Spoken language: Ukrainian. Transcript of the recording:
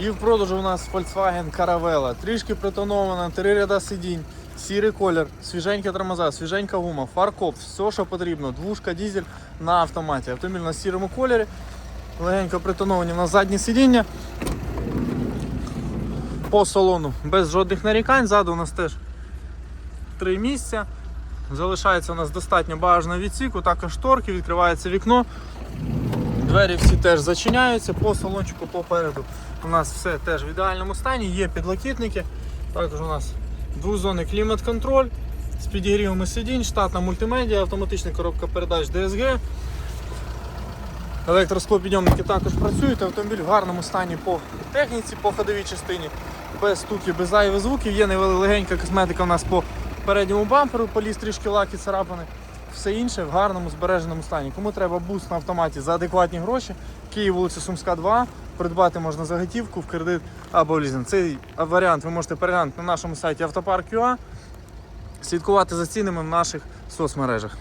І в продажу у нас Volkswagen Caravella. Трішки притонована, три ряда сидінь, сірий колір, свіженька тормоза, свіженька гума, фаркоп, все, що потрібно. Двушка дізель на автоматі. Автомобіль на сірому кольорі. Легенько притоновані на задні сидіння. По салону без жодних нарікань. Ззаду у нас теж три місця. Залишається у нас достатньо багажного відсіку, також шторки, відкривається вікно. Двері всі теж зачиняються, по салончику попереду у нас все теж в ідеальному стані, є підлокітники. Також у нас двозонний клімат-контроль з підігрівами сидінь, штатна мультимедіа, автоматична коробка передач DSG. Електросклопідйомники також працюють, автомобіль в гарному стані по техніці, по ходовій частині, без стуків, без зайвих звуків. Є невелика косметика у нас по передньому бамперу, поліз трішки лаки царапини. Все інше в гарному збереженому стані. Кому треба буст на автоматі за адекватні гроші, Київ, вулиця Сумська, 2. Придбати можна за готівку в кредит або в лізинг. Цей варіант ви можете переглянути на нашому сайті Автопарк.ua, слідкувати за цінами в наших соцмережах.